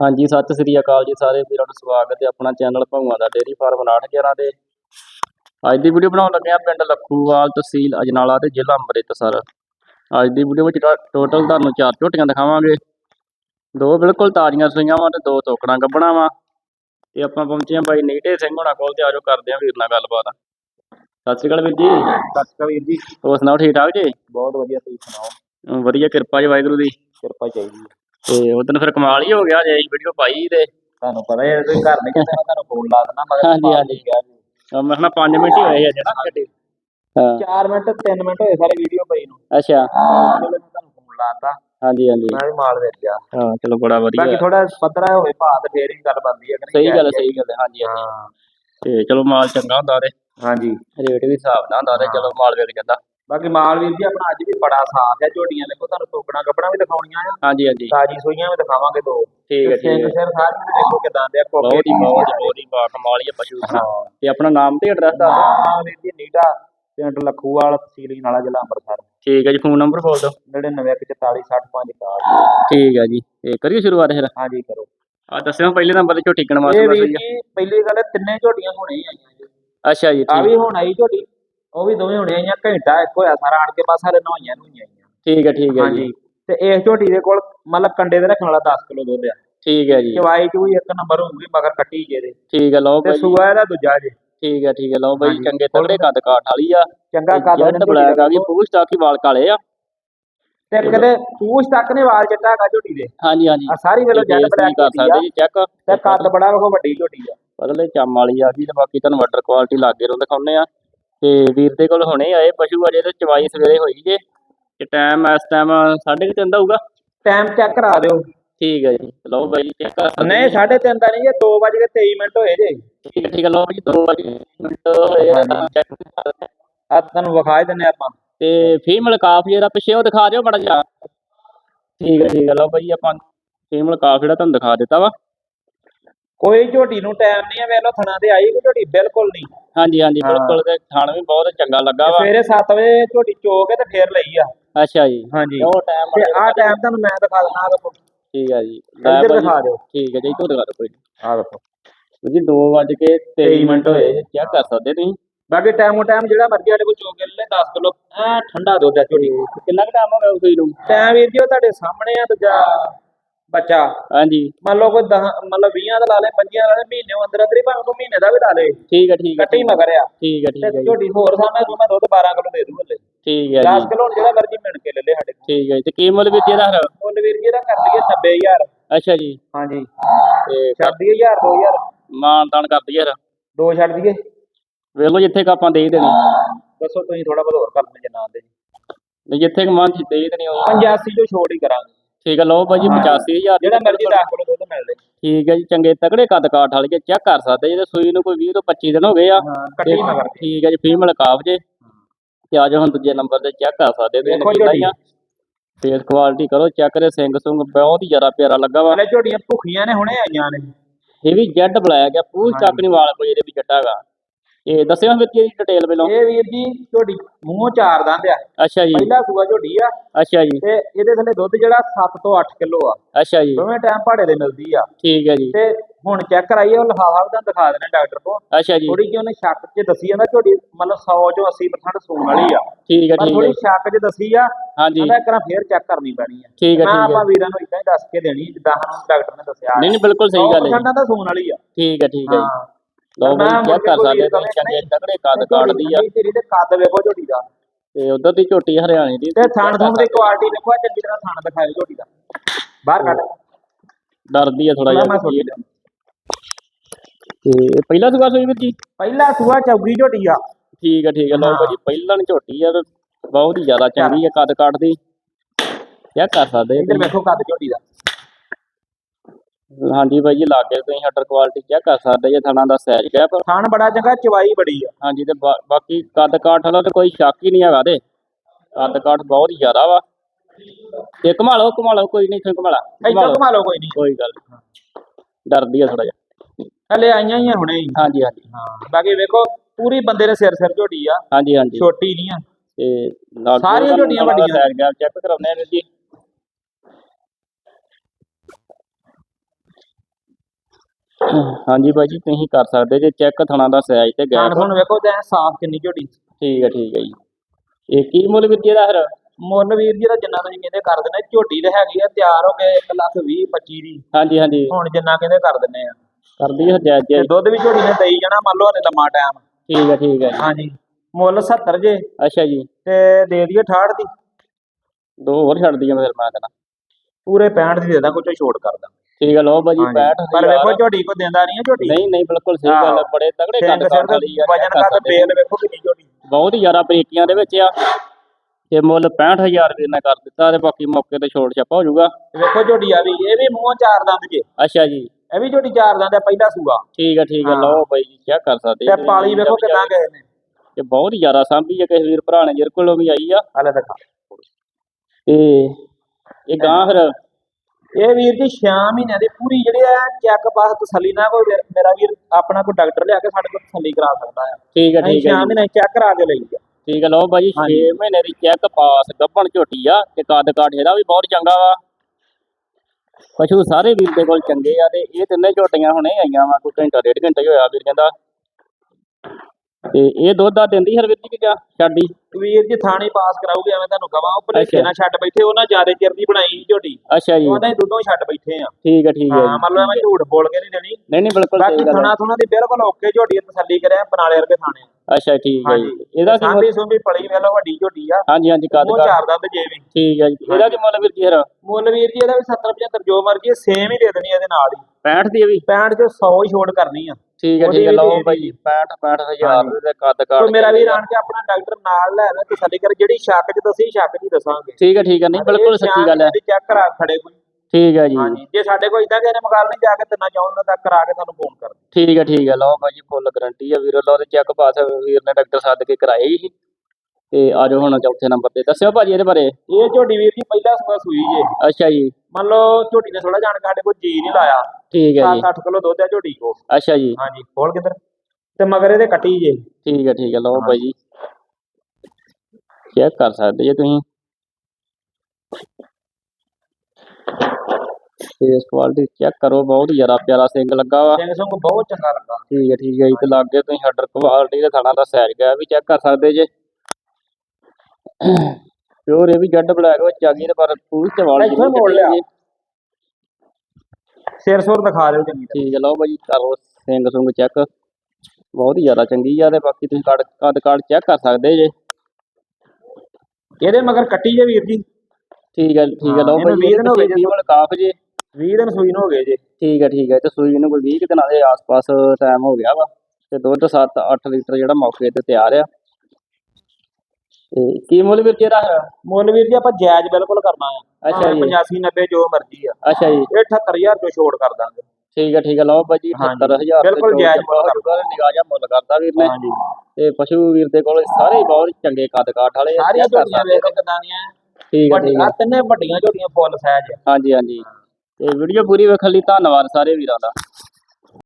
ਹਾਂਜੀ ਸਤਿ ਸ੍ਰੀ ਅਕਾਲ ਜੀ ਸਾਰੇ ਵੀਰਾਂ ਨੂੰ ਸਵਾਗਤ ਹੈ ਆਪਣਾ ਚੈਨਲ ਭੰਗੂਆਂ ਦਾ ਡੇਅਰੀ ਫਾਰਮ 911 ਦੇ ਅੱਜ ਦੀ ਵੀਡੀਓ ਬਣਾਉਣ ਲੱਗੇ ਆ ਪਿੰਡ ਲੱਖੂਵਾਲ ਤਹਿਸੀਲ ਅਜਨਾਲਾ ਤੇ ਜ਼ਿਲ੍ਹਾ ਅੰਮ੍ਰਿਤਸਰ। ਅੱਜ ਦੀ ਵੀਡੀਓ ਵਿੱਚ ਟੋਟਲ ਤੁਹਾਨੂੰ ਚਾਰ ਝੋਟੀਆਂ ਦਿਖਾਵਾਂਗੇ। ਦੋ ਬਿਲਕੁਲ ਤਾਜ਼ੀਆਂ ਸੂਈਆਂ ਵਾ ਤੇ ਦੋ ਤੋਕੜਾਂ ਗੱਬਣਾ ਵਾ ਤੇ ਆਪਾਂ ਪਹੁੰਚੇ ਆ ਬਾਈ ਨੀਟੇ ਸਿੰਘ ਹੋਣਾ ਕੋਲ ਤੇ ਆਜੋ ਕਰਦੇ ਆ ਵੀਰ ਨਾਲ ਗੱਲਬਾਤ। ਸਤਿ ਸ੍ਰੀ ਅਕਾਲ ਵੀਰ ਜੀ। ਸਤਿ ਸ਼੍ਰੀ ਅਕਾਲ ਵੀਰ ਜੀ। ਹੋਰ ਸੁਣਾਓ ਠੀਕ ਠਾਕ ਜੀ? ਬਹੁਤ ਵਧੀਆ ਤੁਸੀਂ ਸੁਣਾਓ? ਵਧੀਆ ਕਿਰਪਾ ਜੀ ਵਾਹਿਗੁਰੂ ਦੀ। ਕਿਰਪਾ ਚਾਹੀਦੀ ਹੈ। ਤੇ ਉਦੋਂ ਫਿਰ ਕਮਾਲ ਹੀ ਹੋ ਗਿਆ ਜੇ ਵੀਡੀਓ ਪਾਈ ਤੇ। ਤੁਹਾਨੂੰ ਪਤਾ ਹੈ ਤੁਸੀਂ ਘਰ ਨਹੀਂ ਕਹਿੰਦੇ ਮੈਂ ਤੁਹਾਨੂੰ ਫੋਨ ਲਾ ਦਿੰਦਾ ਮਗਰ ਹਾਂਜੀ, ਹਾਂਜੀ। ਗਿਆ ਮੈਂ ਕਿਹਾ 5 ਮਿੰਟ ਹੀ ਹੋਏ ਆ ਜਿਹੜਾ ਗੱਡੀ ਹਾਂ। 4 ਮਿੰਟ 3 ਮਿੰਟ ਹੋਏ ਸਾਰੇ ਵੀਡੀਓ ਪਈ ਨੂੰ। ਅੱਛਾ। ਚਲੋ ਮੈਂ ਤੁਹਾਨੂੰ ਫੋਨ ਲਾਤਾ ਹਾਂਜੀ ਹਾਂਜੀ। ਮੈਂ ਵੀ ਮਾਲ ਵੇਚ ਗਿਆ ਹਾਂ ਚਲੋ ਬੜਾ ਬਾਕੀ ਵਧੀਆ ਥੋੜਾ ਪੱਧਰਾ ਹੋਵੇ ਭਾਅ ਤੇ ਫੇਰ ਹੀ ਗੱਲ ਬਣਦੀ ਹੈ ਕਿ ਨਹੀਂ। ਸਹੀ ਗੱਲ ਹੈ, ਸਹੀ ਗੱਲ ਹੈ, ਹਾਂਜੀ ਹਾਂਜੀ। ਹਾਂ। ਤੇ ਚਲੋ ਮਾਲ ਚੰਗਾ ਹੁੰਦਾ ਤੇ। ਹਾਂਜੀ। ਰੇਟ ਵੀ ਹਿਸਾਬ ਨਾਲ ਹੁੰਦਾ ਤੇ ਚਲੋ ਮਾਲ ਵਿਕ ਜਾਂਦਾ। ਬਾਕੀ ਮਾਲ ਵੀਰ ਜੀ ਆਪਣਾ ਅੱਜ ਵੀ ਬੜਾ ਸਾਫ਼ ਹੈ ਝੋਟੀਆਂ ਦੇਖੋ ਤੁਹਾਨੂੰ ਟੋਕਣਾ ਕੱਪੜਾ ਵੀ ਦਿਖਾਉਣੀਆਂ ਆ। ਹਾਂਜੀ ਹਾਂਜੀ। ਤਾਜੀ ਸੂਈਆਂ ਵੀ ਦਿਖਾਵਾਂਗੇ ਦੋ। ਠੀਕ ਹੈ ਠੀਕ ਹੈ। ਸਿਰ ਸਾਰੀਆਂ ਦੇਖੋ ਕਿਦਾਂ ਦੇ ਆ ਕੋਕੇ ਬਹੁਤ ਹੀ ਹੀ ਬਹੁਤ ਹੀ ਬਾ ਕਮਾਲ ਹੀ ਪਸ਼ੂ ਤੇ ਆਪਣਾ ਨਾਮ ਤੇ ਐਡਰੈਸ ਦੱਸ ਦਿਓ। ਵੀਰ ਜੀ ਨੀਟਾ ਪਿੰਡ ਲਖੂਵਾਲ ਤਹਿਸੀਲ ਨਾਲਾ ਜ਼ਿਲ੍ਹਾ ਅੰਮ੍ਰਿਤਸਰ। ਠੀਕ ਹੈ ਜੀ ਫੋਨ ਨੰਬਰ ਬੋਲ ਦਿਓ। 9914460561 ਠੀਕ ਹੈ ਜੀ। ਤੇ ਕਰੀਏ ਸ਼ੁਰੂਆਤ ਫਿਰ? ਹਾਂਜੀ ਕਰੋ। ਆ ਦੱਸਿਓ ਪਹਿਲੇ ਨੰਬਰ ਤੇ ਝੋਟੀ ਵੀਰ ਜੀ ਪਹਿਲੀ ਗੱਲ ਤਿੰਨੇ ਝੋਟੀਆਂ ਹੁਣੇ ਆਈਆਂ ਜੀ। ਅੱਛਾ ਜੀ ਆ ਵੀ ਹੁਣ ਆਈ ਝੋਟੀ। ਉਹ ਵੀ ਦੋਵੇਂ ਹੁਣੇ ਆਈਆਂ ਘੰਟਾ ਇੱਕ ਹੋਇਆ ਸਾਰਾ ਆਣ ਕੇ ਬਸ ਹਾਲੇ ਨਹਾਈਆਂ ਨੂੰ ਆਈਆਂ। ਠੀਕ ਹੈ ਠੀਕ ਹੈ ਜੀ। ਹਾਂਜੀ ਤੇ ਇਸ ਝੋਟੀ ਦੇ ਕੋਲ ਮਤਲਬ ਕੰਡੇ ਦੇ ਰੱਖਣ ਵਾਲਾ 10 ਕਿਲੋ ਦੁੱਧ ਆ। ਠੀਕ ਹੈ ਜੀ। ਚਵਾਈ ਚੂਈ ਇੱਕ ਨੰਬਰ ਹੋਊਗੀ ਮਗਰ ਕੱਟੀ ਜੇ ਦੇ ਠੀਕ ਹੈ ਲਓ ਤੇ ਸੂਆ ਇਹਦਾ ਦੂਜਾ ਜੇ। ਠੀਕ ਹੈ ਠੀਕ ਹੈ ਲਓ ਬਾਈ ਹਾਂਜੀ। ਚੰਗੇ ਤਗੜੇ ਕੱਦ ਕਾਠ ਵਾਲੀ ਆ। ਚੰਗਾ ਕੱਦ ਜੈਟ ਬਲੈਕ ਆ ਗਈ ਪੂਛ ਤਾਂ ਕੀ ਵਾਲ ਕਾਲੇ ਆ। ਤੇ ਕਦੇ ਪੂਛ ਤੱਕ ਨੇ ਵਾਲ ਚਿੱਟਾ ਹੈਗਾ ਝੋਟੀ ਦੇ। ਹਾਂਜੀ ਹਾਂਜੀ। ਆ ਸਾਰੀ ਵੇਲੇ ਜੈਟ ਬਲੈਕ ਕਰ ਸਕਦੇ ਜੀ ਚੈੱਕ ਤੇ ਕੱਦ ਬੜਾ ਵੇਖੋ ਵੱਡੀ ਝੋਟੀ ਆ। ਬਦਲੇ ਚੰਮ ਵਾਲੀ ਆ ਗਈ ਤੇ ਬਾਕੀ ਤੁਹਾਨੂੰ ਵਾਟਰ ਕੁਆਲਿਟੀ ਲਾਗੇ ਰੋਂ ਦਿਖਾਉਨੇ ਆ। ਤੇ ਵੀਰ ਦੇ ਕੋਲ ਹੁਣੇ ਆਏ ਪਸ਼ੂ ਅਜੇ ਤੇ ਚਵਾਈ ਸਵੇਰੇ ਹੋਈ ਜੇ ਤੇ ਟਾਈਮ ਇਸ ਟਾਈਮ 3:30 ਦਾ ਹੋਊਗਾ? ਟਾਈਮ ਚੈੱਕ ਕਰਾ ਦਿਓ। ਠੀਕ ਹੈ ਜੀ ਲਓ ਬਾਈ ਚੈੱਕ ਕਰ ਸਕਦੇ ਨਹੀਂ 3:30 ਦਾ ਨਹੀਂ ਜੇ 2:23 ਮਿੰਟ ਹੋਏ ਜੇ। ਠੀਕ ਹੈ ਠੀਕ ਹੈ ਲਓ ਜੀ 2 ਵਜੇ ਮਿੰਟ ਹੋਏ ਆ ਸਕਦੇ ਆ। ਤੁਹਾਨੂੰ ਵਿਖਾ ਦਿੰਨੇ ਆਪਾਂ। ਤੇ ਫੀਮੇਲ ਕਾਫ ਜਿਹੜਾ ਪਿੱਛੇ ਉਹ ਦਿਖਾ ਦਿਓ ਬੜਾ ਜਿਹਾ। ਠੀਕ ਹੈ ਠੀਕ ਹੈ ਲਓ ਬਾਈ ਆਪਾਂ ਫੀਮੇਲ ਕਾਫ ਜਿਹੜਾ ਤੁਹਾਨੂੰ ਦਿਖਾ ਦਿੱਤਾ ਵਾ। ਕੋਈ ਝੋਟੀ ਨੂੰ ਟਾਈਮ ਨਹੀਂ ਆ ਵੇਖ ਲਓ ਥਣਾ ਤੇ ਆਈ ਕੋਈ ਝੋਟੀ ਬਿਲਕੁਲ ਨਹੀਂ। ਹਾਂਜੀ ਹਾਂਜੀ ਹਾਂ। ਬਿਲਕੁਲ ਤੇ ਖਾਣ ਵੀ ਬਹੁਤ ਚੰਗਾ ਲੱਗਾ ਵਾ। ਸਵੇਰੇ 7 ਵਜੇ ਝੋਟੀ ਚੋ ਕੇ ਤੇ ਫੇਰ ਲਈ ਆ। ਅੱਛਾ ਜੀ। ਹਾਂਜੀ। ਉਹ ਟਾਈਮ ਤੇ ਆਹ ਟਾਈਮ ਤੁਹਾਨੂੰ ਮੈਂ ਦਿਖਾ ਦਿੰਦਾ ਆ ਵੇਖੋ ਠੀਕ ਹੈ ਜੀ। ਲੈ ਇੱਧਰ ਦਿਖਾ ਦਿਓ। ਠੀਕ ਹੈ ਜੀ ਤੋਂ ਦਿਖਾ ਦਿਓ ਕੋਈ। ਆ ਵੇਖੋ ਜੀ 2 ਵਜ ਕੇ 23 ਮਿੰਟ ਹੋਏ ਹੋਏ। ਚੈੱਕ ਕਰ ਸਕਦੇ ਤੁਸੀਂ? ਬਾਕੀ ਟਾਈਮੋ ਟਾਈਮ ਜਿਹੜਾ ਮਰਜ਼ੀ ਸਾਡੇ ਕੋਲ ਚੋ ਕੇ ਲੈ 10 ਕਿਲੋ ਐ ਠੰਡਾ ਦੁੱਧ ਆ ਝੋਟੀ। ਕਿੰਨਾ ਕੁ ਟਾਈਮ ਹੋ ਗਿਆ ਉਸ ਨੂੰ? ਟਾਈਮ ਵੀਰ ਜੀ ਉਹ ਤੁਹਾਡੇ ਸਾਹਮਣੇ ਆ ਦੂਜਾ। ਬੱਚਾ। ਹਾਂਜੀ। ਮੰਨ ਲਓ ਕੋਈ 10 ਮਤਲਬ 20 ਦਾ ਲਾ ਲੇ 25 ਦਾ ਲਾ ਲੇ ਮਹੀਨੇ ਅੰਦਰ ਅੰਦਰ ਹੀ ਭਾਵੇਂ ਕੋਈ ਮਹੀਨੇ ਦਾ ਵੀ ਲਾ ਲੇ ਠੀਕ ਹੈ ਠੀਕ ਹੈ ਕੱਟੀ ਮਗਰ ਆ। ਠੀਕ ਹੈ ਠੀਕ ਹੈ ਜੀ। ਝੋਟੀ ਹੋਰ ਸਾਹਮਣੇ ਜੋ ਮੈਂ ਦੁੱਧ 12 ਕਿਲੋ ਦੇ ਦੂੰ ਹਲੇ। ਠੀਕ ਹੈ 10 ਜੀ ਕਿਲੋ ਜਿਹੜਾ ਮਰਜ਼ੀ ਮਿਣ ਕੇ ਲੈ ਲੈ ਸਾਡੇ ਠੀਕ ਹੈ ਜੀ। ਤੇ ਕੀ ਮੁੱਲ ਵੀ ਇਹਦਾ ਫਿਰ? ਮੁੱਲ ਵੀਰ ਜੀ ਦਾ ਕਰ ਦਈਏ 90000 ਅੱਛਾ ਜੀ। ਹਾਂਜੀ। ਤੇ ਛੱਡ ਦਈਏ 1000 2000 ਮਾਨ ਤਾਨ ਕਰ ਦਈਏ ਫਿਰ। ਦੋ ਛੱਡ ਦਈਏ। ਵੇਖ ਲਓ ਜਿੱਥੇ ਕ ਆਪਾਂ ਦੇ ਦੇਣੀ। ਦੱਸੋ ਤੁਸੀਂ ਥੋੜਾ ਬਹੁਤ ਹੋਰ ਕਰ ਦਿੰਦੇ ਜੇ ਨਾ ਦੇ। ਜਿੱਥੇ ਕ ਮਾਨ ਦੇ ਹੀ ਦੇਣੀ ਉਹ 85 ਜੋ ਛੋੜ ਹੀ ਕਰਾਂਗੇ। ਠੀਕ ਹੈ ਲਓ ਭਾਜੀ 85000 ਜਿਹੜਾ ਮਰਜ਼ੀ 10 ਕਿਲੋ ਦੁੱਧ ਮਿਲ ਲੇ ਠੀਕ ਹੈ ਜੀ ਚੰਗੇ ਤਕੜੇ ਕੱਦ ਕਾਠ ਵਾਲੇ ਜੇ ਚੈੱਕ ਕਰ ਸਕਦੇ ਜੇ ਸੂਈ ਨੂੰ ਕੋਈ 20 ਤੋਂ 25 ਦਿਨ ਹੋ ਗਏ ਆ। ਹਾਂ ਕੱਟੀ ਮਗਰ ਠੀਕ ਹੈ ਜੀ ਫੀਮੇਲ ਕਾਫ ਜੇ। ਤੇ ਆ ਜਾਓ ਹੁਣ ਦੂਜੇ ਨੰਬਰ ਤੇ ਚੈੱਕ ਕਰ ਸਕਦੇ ਤੁਸੀਂ ਦੇਖੋ ਝੋਟੀ। ਫੇਸ ਕੁਆਲਿਟੀ ਕਰੋ ਚੈੱਕ ਦੇ ਸਿੰਘ ਸੁੰਗ ਬਹੁਤ ਹੀ ਜ਼ਿਆਦਾ ਪਿਆਰਾ ਲੱਗਾ ਵਾ। ਵਾਲੇ ਝੋਟੀਆਂ ਭੁੱਖੀਆਂ ਨੇ ਹੁਣੇ ਆਈਆਂ ਨੇ। ਇਹ ਵੀ ਜੈਡ ਬਲੈਕ ਆ ਪੂਛ ਨਹੀਂ ਵਾਲ ਕੋਈ ਇਹਦੇ ਵੀ ਜੱਟਾ ਹੈਗਾ ਇਹ ਦੱਸਿਓ ਫਿਰ ਕੀ ਡਿਟੇਲ ਪਹਿਲਾਂ। ਇਹ ਵੀਰ ਜੀ ਝੋਟੀ ਮੂੰਹੋਂ ਚਾਰ ਦੰਦ ਆ। ਅੱਛਾ ਜੀ। ਪਹਿਲਾ ਸੂਆ ਝੋਟੀ ਆ। ਅੱਛਾ ਜੀ। ਤੇ ਇਹਦੇ ਥੱਲੇ ਦੁੱਧ ਜਿਹੜਾ 7 ਤੋਂ 8 ਕਿਲੋ ਆ। ਅੱਛਾ ਜੀ। ਦੋਵੇਂ ਟਾਈਮ ਭਾੜੇ ਦੇ ਮਿਲਦੀ ਆ। ਠੀਕ ਹੈ ਜੀ। ਤੇ ਹੁਣ ਚੈੱਕ ਕਰਾਈਏ ਉਹ ਲਿਫਾਫਾ ਤੁਹਾਨੂੰ ਦਿਖਾ ਦੇਣਾ ਡਾਕਟਰ ਕੋਲ। ਅੱਛਾ ਜੀ। ਥੋੜੀ ਜਿਹੀ ਉਹਨੇ ਸ਼ੱਕ 'ਚ ਦੱਸੀ ਜਾਂਦਾ ਝੋਟੀ ਮਤਲਬ 100 ਚੋਂ 80% ਸੂਣ ਵਾਲੀ ਆ। ਠੀਕ ਹੈ ਠੀਕ ਥੋੜੀ ਹੈ ਸ਼ੱਕ 'ਚ ਦੱਸੀ ਆ ਹਾਂਜੀ। ਕਹਿੰਦਾ ਇੱਕ ਵਾਰ ਫੇਰ ਚੈੱਕ ਕਰਨੀ ਪੈਣੀ ਆ। ਠੀਕ ਹੈ ਠੀਕ ਆਪਾਂ ਹੈ ਵੀਰਾਂ ਨੂੰ ਇਦਾਂ ਹੀ ਦੱਸ ਕੇ ਦੇਣੀ ਜਿੱਦਾਂ ਸਾਨੂੰ ਡਾਕਟਰ ਨੇ ਦੱਸਿਆ। ਨਹੀਂ ਨਹੀਂ ਬਿਲਕੁਲ ਸਹੀ ਗੱਲ ਹੈ 100% ਤਾਂ ਸੂਣ ਵਾਲੀ ਆ। ਠੀਕ ਹੈ ਠੀਕ ਹੈ ਜੀ। ਲਓ ਮੈਂ ਬਈ ਚੈੱਕ ਕਰ ਸਕਦੇ ਤੁਸੀਂ ਚੰਗੇ ਤਕੜੇ ਕੱਦ ਕਾਠ ਦੀ ਆ। ਤੇਰੀ ਤੇ ਕੱਦ ਵੇਖੋ ਝੋਟੀ ਦਾ। ਤੇ ਉਧਰ ਦੀ ਝੋਟੀ ਹਰਿਆਣੇ ਦੀ ਤੇ ਥਣ ਥਣ ਦੀ ਕੁਆਲਿਟੀ ਆਹ ਚੰਗੀ ਤਰ੍ਹਾਂ ਥਣ ਦਿਖਾਇਓ ਝੋਟੀ ਦਾ। ਬਾਹਰ ਕੱਢ। ਡਰਦੀ ਆ ਥੋੜਾ ਜਿਹਾ। ਤੇ ਪਹਿਲਾ ਸੁਗਾ ਸੋਈ ਜੀ? ਪਹਿਲਾ ਸੂਆ ਚੌਗੀ ਝੋਟੀ ਆ। ਠੀਕ ਹੈ ਠੀਕ ਹੈ ਲਓ ਹਾਂ। ਭਾਜੀ ਪਹਿਲਾਂ ਨੂੰ ਝੋਟੀ ਆ ਤੇ ਬਹੁਤ ਹੀ ਜ਼ਿਆਦਾ ਚੰਗੀ ਆ ਕੱਦ ਕਾਠ ਦੀ। ਚੈੱਕ ਕਰ ਸਕਦੇ ਇੱਧਰ ਵੇਖੋ ਕੱਦ ਝੋਟੀ ਦਾ। ਹਾਂਜੀ ਭਾਈ ਜੀ ਲਾਗੇ ਤੁਸੀਂ ਸ਼ਟਰ ਕੁਆਲਿਟੀ ਚੈੱਕ ਕਰ ਸਕਦੇ ਜੇ ਥਣਾ ਦਾ ਸਾਈਜ਼ ਗੈਪ ਥਣ ਬੜਾ ਚੰਗਾ ਚਵਾਈ ਬੜੀ ਆ। ਹਾਂਜੀ ਤੇ ਬਾ- ਬਾਕੀ ਕੱਦ ਕਾਠ ਵਾਲਾ ਤੇ ਕੋਈ ਸ਼ੱਕ ਹੀ ਨਹੀਂ ਹੈਗਾ ਤੇ। ਕੱਦ ਕਾਠ ਬਹੁਤ ਹੀ ਜ਼ਿਆਦਾ ਵਾ। ਤੇ ਘੁਮਾ ਲਓ ਘੁਮਾ ਲਓ ਕੋਈ ਨਹੀਂ ਤੁਸੀਂ ਘੁਮਾ ਇੱਧਰ ਲਓ ਘੁਮਾ ਲਓ ਕੋਈ ਨਹੀਂ। ਕੋਈ ਗੱਲ ਨੀ। ਡਰਦੀ ਆ ਥੋੜਾ ਜਿਹਾ। ਹਲੇ ਆਈਆਂ ਹੀ ਆ ਹੁਣੇ ਹੀ। ਹਾਂਜੀ ਹਾਂਜੀ। ਹਾਂ ਬਾਕੀ ਵੇਖੋ ਪੂਰੀ ਬੰਦੇ ਦੇ ਸਿਰ ਸਿਰ ਝੋਟੀ ਆ। ਹਾਂਜੀ ਹਾਂਜੀ। ਛੋਟੀ ਨਹੀਂ ਆ। ਤੇ ਸਾਰੀਆਂ ਝੋਟੀਆਂ ਵੱਡੀਆਂ। ਸਾਈਜ਼ ਗੈਪ ਚੈੱਕ ਕਰਾਉਂਦੇ ਆ ਵੀਰ ਜੀ। ਹਾਂਜੀ ਭਾਈ ਜੀ ਤੁਸੀਂ ਕਰ ਸਕਦੇ ਜੇ ਚੈੱਕ ਥਣਾ ਦਾ ਸਾਈਜ਼ ਤੇ ਗੈਪ ਹੁਣ ਵੇਖੋ ਤੇ ਸਾਫ਼ ਕਿੰਨੀ ਝੋਟੀ ਠੀਕ ਹੈ ਠੀਕ ਹੈ ਜੀ। ਇਹ ਕੀ ਮੁੱਲ ਵੀਰ ਜੀ ਦਾ ਫਿਰ? ਮੁੱਲ ਵੀਰ ਜੀ ਦਾ ਜਿੰਨਾ ਤੁਸੀਂ ਕਹਿੰਦੇ ਕਰ ਦਿੰਦੇ ਝੋਟੀ ਤੇ ਹੈਗੀ ਆ ਤਿਆਰ ਹੋ ਗਏ 1 ਲੱਖ 20 25 ਦੀ। ਹਾਂਜੀ ਹਾਂਜੀ। ਹੁਣ ਜਿੰਨਾ ਕਹਿੰਦੇ ਕਰ ਦਿੰਨੇ ਆ। ਕਰਦੀ ਹੈ ਜਾਇਜ਼ ਜਾਇਜ਼। ਦੁੱਧ ਵੀ ਝੋਟੀ ਨੇ ਦੇਈ ਜਾਣਾ ਮੰਨ ਲਓ ਹਲੇ ਲੰਮਾ ਟਾਈਮ ਠੀਕ ਹੈ ਠੀਕ ਹੈ। ਜੀ। ਹਾਂਜੀ। ਮੁੱਲ 70 ਜੇ। ਅੱਛਾ ਜੀ। ਤੇ ਦੇ ਦਈਏ 68 ਦੀ। ਦੋ ਹੋਰ ਛੱਡ ਦਈਏ ਫਿਰ ਮੈਂ ਕਹਿੰਦਾ। ਪੂਰੇ 65 ਦੀ ਦੇ ਦਾਂ ਕੁਛ ਛੋਟ ਕਰ ਦਾਂ ਠੀਕ ਹੈ ਲਓ ਭਾਜੀ ਹਾਂਜੀ। 65 ਪਰ ਵੇਖੋ ਝੋਟੀ ਕੋ ਦਿੰਦਾ ਨਹੀਂ ਝੋਟੀ। ਨਹੀਂ ਨਹੀਂ ਬਿਲਕੁਲ ਸਹੀ ਗੱਲ ਹੈ। ਬੜੇ ਤਗੜੇ ਵਾਲੀ ਤੇ ਆ ਵਜਨ ਕਰ ਬੇਲ ਵੇਖੋ ਕਿੰਨੀ ਝੋਟੀ। ਬਹੁਤ ਜ਼ਿਆਦਾ ਬਰੀਕੀਆਂ ਦੇ ਵਿੱਚ ਆ। ਤੇ ਮੁੱਲ 65000 ਰੁਪਏ ਨਾਲ ਕਰ ਦਿੱਤਾ ਤੇ ਬਾਕੀ ਮੌਕੇ ਤੇ ਛੋੜ ਛਾਪਾ ਹੋ ਜਾਊਗਾ। ਵੇਖੋ ਝੋਟੀ ਆ ਵੀ ਇਹ ਵੀ ਮੂੰਹ ਚਾਰ ਦੰਦ ਜੇ। ਅੱਛਾ ਜੀ। ਇਹ ਵੀ ਝੋਟੀ ਚਾਰ ਦੰਦ ਹੈ ਪਹਿਲਾ ਸੂਆ। ਠੀਕ ਹੈ ਠੀਕ ਹੈ। ਲਓ ਬਾਈ ਜੀ ਕੀ ਕਰ ਸਕਦੇ ਤੇ ਪਾਲੀ ਵੇਖੋ ਕਿੰਨਾ ਗਏ ਨੇ ਤੇ ਬਹੁਤ ਜ਼ਿਆਦਾ ਸਾਂਭੀ ਹੈ ਕਿਸੇ ਵੀਰ ਭਰਾ ਨੇ ਜਿਹਦੇ ਕੋਲੋਂ ਵੀ ਆਈ ਆ। ਹਲੇ ਦਿਖਾ। ਤੇ ਇਹ ਗਾਂ ਫਿਰ। ਇਹ ਵੀਰ ਜੀ 6 ਮਹੀਨਿਆਂ ਦੀ ਪੂਰੀ ਜਿਹੜੀ ਹੈ ਚੈੱਕ ਪਾਸ ਤਸੱਲੀ ਨਾਲ ਕੋਈ ਮੇਰਾ ਵੀਰ ਆਪਣਾ ਕੋਈ ਡਾਕਟਰ ਲਿਆ ਕੇ ਸਾਡੇ ਕੋਲ ਤਸੱਲੀ ਕਰਾ ਸਕਦਾ ਹੈ ਠੀਕ ਹੈ ਅਸੀਂ ਠੀਕ ਹੈ 6 ਜੀ। ਮਹੀਨੇ ਚੈੱਕ ਕਰਾ ਕੇ ਲਈ ਆ। ਠੀਕ ਹੈ ਲਓ ਬਾਈ 6 ਹਾਂਜੀ। ਮਹੀਨੇ ਦੀ ਚੈੱਕ ਪਾਸ ਗੱਭਣ ਝੋਟੀ ਆ ਤੇ ਕੱਦ ਕਾਠ ਇਹਦਾ ਵੀ ਬਹੁਤ ਚੰਗਾ ਵਾ। ਪਸ਼ੂ ਸਾਰੇ ਵੀਰ ਦੇ ਕੋਲ ਚੰਗੇ ਆ ਤੇ ਇਹ ਤਿੰਨੇ ਝੋਟੀਆਂ ਹੁਣੇ ਆਈਆਂ ਵਾ ਕੋਈ ਘੰਟਾ ਡੇਢ ਘੰਟਾ ਹੀ ਹੋਇਆ ਵੀਰ ਕਹਿੰਦਾ। ਤੇ ਇਹ ਦੁੱਧ ਦਾ ਦਿੰਦੀ ਹਰ ਵੀਰ ਜੀ ਕਿ ਜਾਂ ਛੱਡੀ। ਵੀਰ ਜੀ ਥਾਣੀ ਪਾਸ ਕਰਾਉਗੇ ਐਵੇਂ ਤੁਹਾਨੂੰ ਕਵਾਂ ਉਹ ਭਲੇਖੇ। ਨਾਲ ਛੱਡ ਬੈਠੇ ਉਹਨਾਂ ਜਿਆਦੇ ਚਿਰ ਦੀ ਬਣਾਈ ਸੀ ਝੋਟੀ ਅੱਛਾ ਜੀ। ਉਹਨਾਂ ਹੀ ਦੁੱਧੋਂ ਛੱਡ ਬੈਠੇ ਆ। ਠੀਕ ਹੈ ਠੀਕ ਹੈ ਹਾਂ ਮਤਲਬ ਐਵੇਂ ਝੂਠ ਬੋਲ ਕੇ ਨਹੀਂ ਦੇਣੀ। ਨਹੀਂ ਨਹੀਂ ਬਿਲਕੁਲ ਬਾਕੀ ਥਣਾ ਥੁਣਾ ਦੀ ਬਿਲਕੁਲ ਓਕੇ ਝੋਟੀ ਦੀ ਤਸੱਲੀ ਕਰਿਆ ਬਨਾਲੇ ਵਰਗੇ ਥਾਣੇ। ਅੱਛਾ ਠੀਕ ਹੈ ਜੀ। ਇਹਦਾ ਕੀ ਸਾਂਭੀ ਸੁੰਭੀ ਪਲੀ ਵੇਲੋ ਵੱਡੀ ਝੋਟੀ ਆ। ਹਾਂਜੀ ਹਾਂਜੀ ਕੱਦ ਉਹ ਕਾਠ ਚਾਰ ਦੰਦ ਜੇ ਵੀ। ਠੀਕ ਹੈ ਜੀ। ਇਹਦਾ ਕੀ ਮੁੱਲ ਵੀਰ ਜੀ ਫਿਰ? ਮੁੱਲ ਵੀਰ ਜੀ ਇਹਦਾ ਵੀ 70 75 ਜੋ ਮਰਜ਼ੀ ਸੇਮ ਹੀ ਦੇ ਦੇਣੀ ਇਹਦੇ ਨਾਲ ਹੀ। 65 ਦੀ ਵੀ? 65 ਚ 100 ਹੀ ਛੋੜ ਕਰਨੀ ਆ। ਠੀਕ ਹੈ ਉਹਦੀ ਠੀਕ ਹੈ ਵੀ ਲਓ ਦੇ ਭਾਈ 65 65000 ਹਾਂਜੀ। ਦੇ ਕੱਦ ਕੋਈ ਮੇਰਾ ਵੀਰ ਆਣ ਕੇ ਆਪਣਾ ਡਾਕਟਰ ਨਾਲ ਲੈ ਆਵੇ ਤਸੱਲੀ ਕਰ ਜਿਹੜੀ ਸ਼ੱਕ ਚ ਦੱਸੀ ਸ਼ੱਕ ਚ ਹੀ ਦੱਸਾਂਗੇ। ਠੀਕ ਹੈ ਠੀਕ ਹੈ। ਨਹੀਂ ਬਿਲਕੁਲ ਸੱਚੀ ਗੱਲ ਹੈ। ਚੈੱਕ ਕਰਾ ਖੜੇ ਕੋਈ। ਠੀਕ ਹੈ ਜੀ। ਹਾਂਜੀ ਜੇ ਸਾਡੇ ਕੋਲ ਇਦਾਂ ਕਿਸੇ ਨੇ ਮਗਾਲ ਨਹੀਂ ਜਾ ਕੇ ਤਿੰਨਾਂ ਚਾਹੁੰਦਾ ਤਾਂ ਕਰਾ ਕੇ ਤੁਹਾਨੂੰ ਫੋਨ ਕਰ ਠੀਕ ਹੈ ਠੀਕ ਹੈ। ਲਓ ਭਾਜੀ ਫੁੱਲ ਗਾਰੰਟੀ ਆ ਵੀਰ। ਲਓ ਤੇ ਚੈੱਕ ਪਾਸ ਵੀਰ ਨੇ ਡਾਕਟਰ ਸੱਦ ਕੇ ਕਰਾਏ ਸੀ। ਤੇ ਆਜੋ ਹੁਣ ਚੌਥੇ ਨੰਬਰ ਤੇ। ਦੱਸਿਓ ਭਾਜੀ ਇਹਦੇ ਬਾਰੇ। ਇਹ ਝੋਟੀ ਵੀਰ ਜੀ ਪਹਿਲਾ ਸੂਆ ਸੂਈ ਜੇ। ਅੱਛਾ ਜੀ। ਮੰਨ ਲਓ ਝੋਟੀ ਨੇ ਥੋੜਾ ਜਾਣ ਕੇ ਸਾਡੇ ਕੋਲ ਜੀ ਨਹੀਂ ਲਾਇਆ। ਠੀਕ ਹੈ ਜੀ। 7-8 ਕਿਲੋ ਦੁੱਧ ਹੈ ਝੋਟੀ ਕੋ ਅੱਛਾ ਜੀ। ਹਾਂਜੀ ਖੋਲ ਕਿੱਧਰ। ਤੇ ਮਗਰ ਇਹਦੇ ਕੱਟੀ ਜੇ। ਠੀਕ ਹੈ ਠੀਕ ਹੈ। ਲਓ ਭਾਜੀ ਚੈੱਕ ਕਰ ਸਕਦੇ ਜੇ ਤੁਸੀਂ ਫੇਸ ਕੁਆਲਿਟੀ ਚੈੱਕ ਕਰੋ ਬਹੁਤ ਹੀ ਜ਼ਿਆਦਾ ਪਿਆਰਾ ਸਿੰਗ ਲੱਗਾ ਵਾ ਸਿੰਘ ਸੁੰਗ ਬਹੁਤ ਚੰਗਾ ਲੱਗਾ ਠੀਕ ਹੈ ਠੀਕ ਹੈ ਜੀ ਤੇ ਲਾਗੇ ਤੁਸੀਂ ਹੱਡਰ ਕੁਆਲਿਟੀ ਦੇ ਥਾਣਾ ਦਾ ਸੈਰ ਗਿਆ ਵੀ ਚੈੱਕ ਕਰ ਸਕਦੇ ਜੇ ਪਿਓਰ ਇਹ ਵੀ ਜੱਡ ਬਲੈਕ ਵਿੱਚ ਆ ਗਈ ਤੇ ਪਰ ਪੂਰੀ ਤੇ ਵਾਲ ਇੱਥੋਂ ਮੋੜ ਲਿਆ। ਸਿਰ ਸੁਰ ਦਿਖਾ ਦਿਓ ਚੰਗੀ ਤਰ੍ਹਾਂ ਠੀਕ ਹੈ ਲਓ ਭਾਜੀ ਕਰੋ ਸਿੰਗ ਸੁੰਗ ਚੈੱਕ ਬਹੁਤ ਹੀ ਜ਼ਿਆਦਾ ਚੰਗੀ ਆ ਤੇ ਬਾਕੀ ਤੁਸੀਂ ਕੱਦ ਕੱਦ ਕਾਰਡ ਚੈੱਕ ਕਰ ਸਕਦੇ ਜੇ ਇਹਦੇ ਮਗਰ ਕੱਟੀ ਜੇ ਵੀਰ ਜੀ। ਠੀਕ ਹੈ ਠੀਕ ਹੈ ਹਾਂ, ਲਓ ਇਹਨੂੰ ਭਾਜੀ ਵੀਹ ਦਿਨ ਹੋ ਗਏ ਜੇ। ਵਾਲ ਕਾਫ ਜੇ। 20 ਦਿਨ ਸੂਈ ਨੂੰ ਹੋ ਗਏ ਜੇ। ਠੀਕ ਹੈ ਠੀਕ ਹੈ ਤੇ ਸੂਈ ਨੂੰ ਕੋਈ 20 ਕੁ ਦਿਨਾਂ ਦੇ ਆਸ-ਪਾਸ ਟਾਈਮ ਹੋ ਗਿਆ ਵਾ। ਤੇ ਦੁੱਧ 7-8 ਲੀਟਰ ਜਿਹੜਾ ਮੌਕੇ ਤੇ ਤਿਆਰ ਆ। ਤੇ ਕੀ ਮੁੱਲ ਵੀਰ ਜੀ ਹੈ? ਮੁੱਲ ਵੀਰ ਜੀ ਆਪਾਂ ਜਾਇਜ਼ ਬਿਲਕੁਲ ਕਰਨਾ ਆ। ਅੱਛਾ ਜੀ। 85 90 ਜੋ ਮਰਜ਼ੀ ਆ। ਅੱਛਾ ਜੀ। ਇਹ 78000 ਤੋਂ ਛੋੜ ਕਰ ਦਾਂਗੇ। ਠੀਕ ਹੈ ਠੀਕ ਹੈ ਲਓ ਭਾਜੀ ਹਾਂਜੀ, 70000 ਬਿਲਕੁਲ ਜਾਇਜ਼ ਮੁੱਲ ਨਿਗਾਹ ਜਿਹਾ ਮੁੱਲ ਕਰਦਾ ਵੀਰ ਨੇ। ਹਾਂਜੀ ਤੇ ਪਸ਼ੂ ਵੀਰ ਦੇ ਕੋਲ ਸਾਰੇ ਬਹੁਤ ਚੰਗੇ ਕੱਦ ਕਾਠ ਵਾਲੇ ਆ, ਸਾਰੀਆਂ check ਕਰ ਝੋਟੀਆਂ ਸਕਦੇ ਵੇਖ ਕਿਦਾਂ ਦੀਆਂ ਠੀਕ ਹੈ। ਠੀਕ ਵੱਡੀਆਂ ਹੈ ਤਿੰਨੇ ਵੱਡੀਆਂ ਝੋਟੀਆਂ ਫੁੱਲ ਸਾਈਜ਼ ਹਾਂਜੀ ਹਾਂਜੀ। ਤੇ ਵੀਡੀਓ ਪੂਰੀ ਵੇਖਣ ਲਈ ਧੰਨਵਾਦ ਸਾਰੇ ਵੀਰਾਂ ਦਾ।